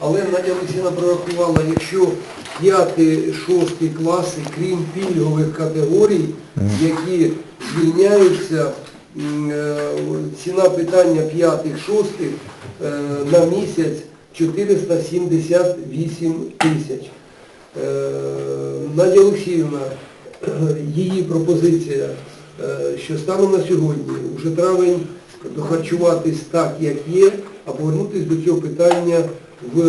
Але Надя Олексійовна прорахувала, якщо 5-6 класи, крім пільгових категорій, які звільняються, е, ціна питання 5-6 на місяць 478 тисяч. Е, Надя Олексіївна, її пропозиція, е, що станом на сьогодні, вже травень, дохарчуватись так, як є, а повернутися до цього питання в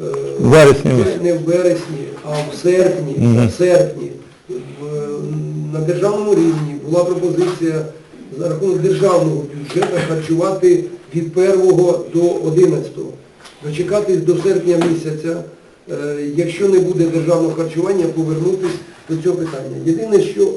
е, Вересні. не в вересні, а в серпні, в серпні. В- На державному рівні була пропозиція за рахунок державного бюджету харчувати від 1 до 11. Дочекатись до серпня місяця, е, якщо не буде державного харчування, повернутися до цього питання. Єдине, що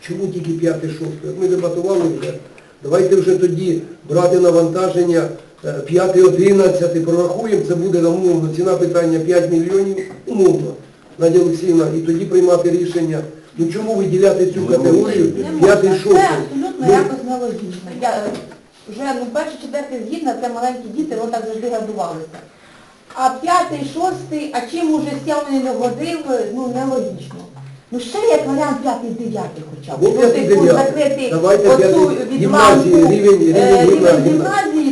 чому тільки 5-6? Як ми дебатували вже, давайте вже тоді брати навантаження 5-11, прорахуємо, це буде умовно, ціна питання 5 мільйонів, умовно, Надя Олексіївна, і тоді приймати рішення. Ну чому виділяти цю категорію 5-6? Це абсолютно Ну, якось нелогічно. Я е, вже ну, перший, четвертий згідно, це маленькі діти, вони так завжди годувалися. А п'ятий, шостий, а чим уже сьомий не годив, ну нелогічно. Ну ще як варіант п'ятий, дев'ятий хоча б. Або п'ятий, дев'ятий. закрити Давайте п'ятий, гімназії, рівень- рівень е, рівень гімназії.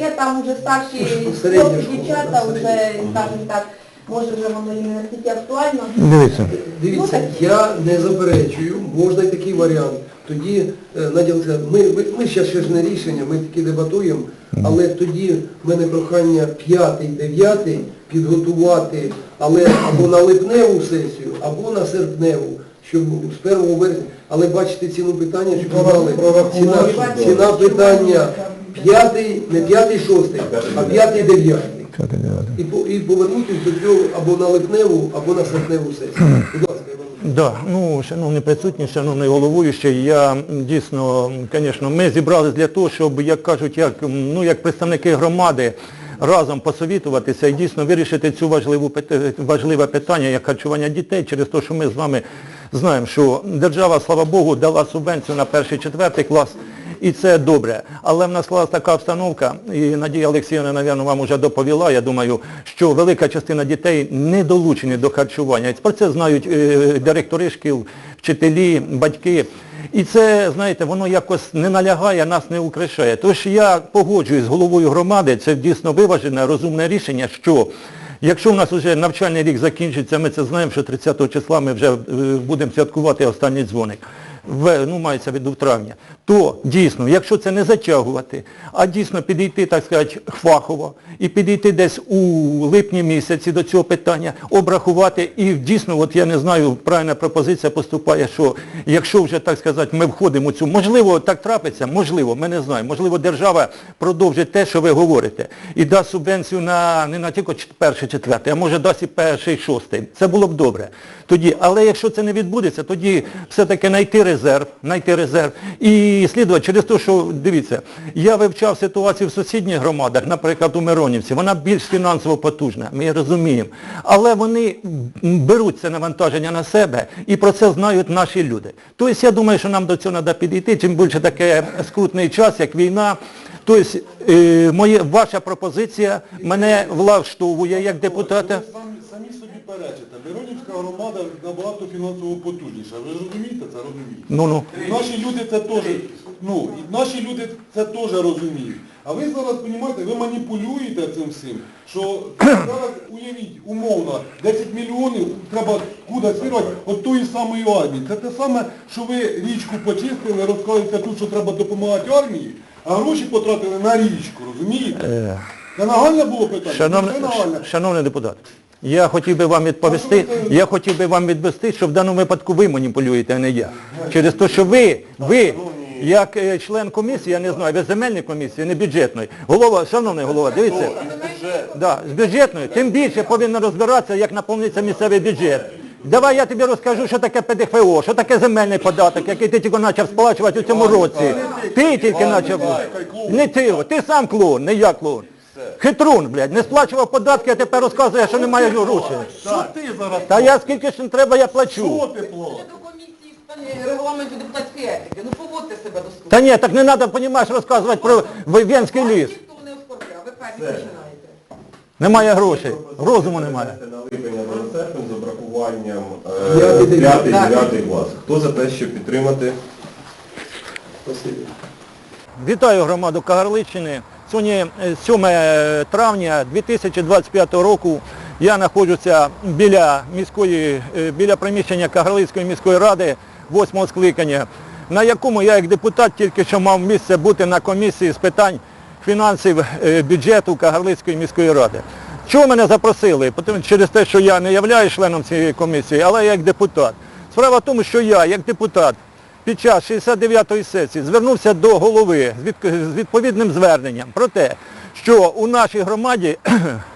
Таке там вже старші хлопці, дівчата, вже, скажімо так, може вже воно і не настільки актуально. Дивіться. Дивіться, я не заперечую, можна і такий варіант. Тоді, е, Надя Олексійовна, ми, ми, ми ще ще ж не рішення, ми таки дебатуємо, але тоді в мене прохання п'ятий, дев'ятий підготувати, але або на липневу сесію, або на серпневу, щоб з 1 вересня, але бачите ціну питання, щоб знали, ціна, ціна питання п'ятий, не п'ятий, шостий, а п'ятий, дев'ятий. І, по- і повернутися до цього або на липневу, або на серпневу сесію. Будь ласка, Іван. Да, ну, шановний присутній, шановний головуючий, я м, дійсно, звісно, ми зібрались для того, щоб, як кажуть, як, м, ну, як представники громади разом посовітуватися і дійсно вирішити цю важливу, пит- важливе питання, як харчування дітей, через те, що ми з вами знаємо, що держава, слава Богу, дала субвенцію на перший, четвертий клас. І це добре. Але в нас склалася така обстановка, і Надія Олексіївна, мабуть, вам вже доповіла, я думаю, що велика частина дітей не долучені до харчування. Про це знають е, директори шкіл, вчителі, батьки. І це, знаєте, воно якось не налягає, нас не украшає. Тож я погоджуюсь з головою громади, це дійсно виважене, розумне рішення, що Якщо в нас вже навчальний рік закінчиться, ми це знаємо, що 30 числа ми вже е, будемо святкувати останній дзвоник, в, ну мається в виду в травні, то дійсно, якщо це не затягувати, а дійсно підійти, так сказати, фахово і підійти десь у липні місяці до цього питання, обрахувати і дійсно, от я не знаю, правильна пропозиція поступає, що якщо вже, так сказати, ми входимо у цю, можливо, так трапиться, можливо, ми не знаємо, можливо, держава продовжить те, що ви говорите, і дасть субвенцію на не на тільки перший, четвертий, а може дасть і перший, шостий. Це було б добре. Тоді, але якщо це не відбудеться, тоді все-таки знайти резерв, знайти резерв і слідувати через те, що, дивіться, я вивчав ситуацію в сусідніх громадах, наприклад, у Миронівці, вона більш фінансово потужна, ми розуміємо. Але вони беруть це навантаження на себе і про це знають наші люди. Тобто я думаю, що нам до цього треба підійти, чим більше таке скрутний час, як війна. Тобто е, моє, ваша пропозиція мене влаштовує як депутата. Перечите. Миронівська громада набагато фінансово потужніша. Ви ж розумієте це? Розумієте. Ну, ну. І наші люди це теж, ну, і наші люди це теж розуміють. А ви зараз, розумієте, ви маніпулюєте цим всім, що зараз уявіть, умовно, 10 мільйонів треба куди сирувати от тої самої армії. Це те саме, що ви річку почистили, розказуєте тут, що треба допомагати армії, а гроші потратили на річку, розумієте? Це нагальне було питання? Шановний, Це нагальне. шановний депутат, я хотів би вам відповісти, я хотів би вам відвести, що в даному випадку ви маніпулюєте, а не я. Через те, що ви, ви, як е, член комісії, я не знаю, ви земельної комісії, не бюджетної. Голова, шановний голова, дивіться, да, з бюджетної, тим більше повинно розбиратися, як наповниться місцевий бюджет. Давай я тобі розкажу, що таке ПДФО, що таке земельний податок, який ти тільки почав сплачувати у цьому році. Ти тільки почав. Не ти, ти сам клоун, не я клоун. Хитрун, блядь, не сплачував податки, а тепер розказує, що немає грошей. Що ти зараз? Та я скільки ж не треба, я плачу. Що ти до комісії з питань регламенту депутатської етики. Ну поводьте себе достойно. Та ні, так не треба, понімаєш, розказувати про Венський ліс. Ніхто не оскорбляв, ви перші починаєте. Немає грошей, розуму немає. На липень або серпень з обрахуванням П'ятий, 5-9 клас. Хто за те, щоб підтримати? Вітаю громаду Кагарличини. Сьогодні е, 7 травня 2025 року я знаходжуся біля міської, е, біля приміщення Кагарлицької міської ради 8 скликання, на якому я як депутат тільки що мав місце бути на комісії з питань фінансів е, бюджету Кагарлицької міської ради. Чого мене запросили? Через те, що я не являюсь членом цієї комісії, але я як депутат. Справа в тому, що я, як депутат, під час 69-ї сесії звернувся до голови з відповідним зверненням про те, що у нашій громаді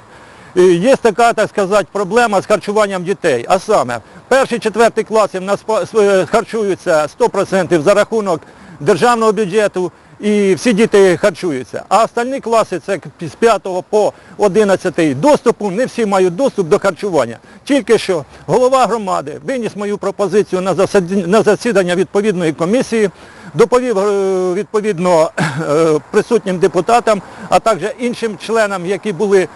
є така, так сказати, проблема з харчуванням дітей. А саме, перші-четвертий класи в нас е, харчуються 100% за рахунок державного бюджету, і всі діти харчуються. А остальні класи, це з 5 по 11 доступу, не всі мають доступ до харчування. Тільки що голова громади виніс мою пропозицію на засід- на засідання відповідної комісії, доповів е, відповідно е, присутнім депутатам, а також іншим членам, які були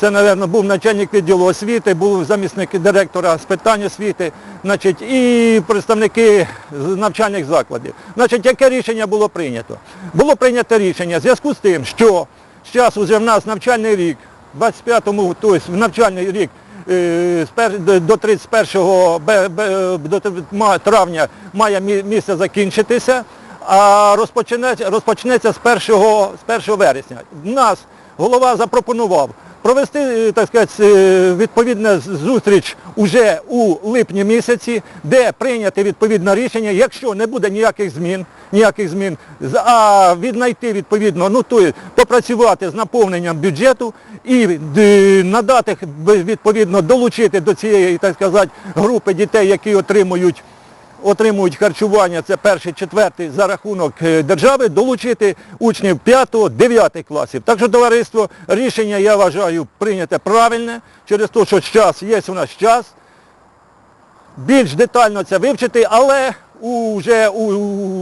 це, мабуть, був начальник відділу освіти, був замісник директора з питань освіти, значить, і представники навчальних закладів. Значить, яке рішення було прийнято? Було прийнято рішення в зв'язку з тим, що зараз вже в нас навчальний рік, 25-му, тобто в навчальний рік е, до- до 31 бе- бе- до тр- ма- травня має місце закінчитися, а розпочнеться, з 1, з 1 вересня. Нас голова запропонував провести, е, так сказати, е, відповідну зустріч уже у липні місяці, де прийняти відповідне рішення, якщо не буде ніяких змін, ніяких змін, а віднайти відповідно, ну то попрацювати з наповненням бюджету і надати відповідно долучити до цієї, так сказати, групи дітей, які отримують отримують харчування, це перший, четвертий за рахунок е, держави, долучити учнів 5-9 класів. Так що, товариство, рішення, я вважаю, прийняте правильне, через те, що час, є у нас час, більш детально це вивчити, але вже у,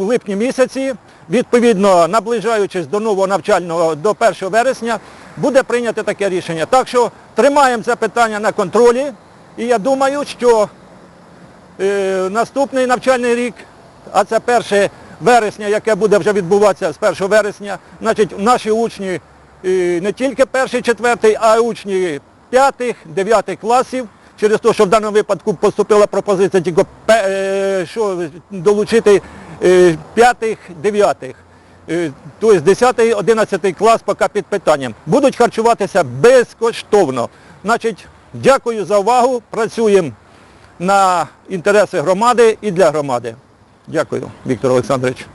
липні місяці, відповідно, наближаючись до нового навчального, до 1 вересня, буде прийнято таке рішення. Так що тримаємо це питання на контролі, і я думаю, що наступний навчальний рік, а це 1 вересня, яке буде вже відбуватися з 1 вересня, значить наші учні е, не тільки перший, четвертий, а й учні 5, 9 класів, через те, що в даному випадку поступила пропозиція тільки е, що, долучити 5, 9. Тобто 10, 11 клас поки під питанням. Будуть харчуватися безкоштовно. Значить, дякую за увагу, працюємо на інтереси громади і для громади. Дякую, Віктор Олександрович.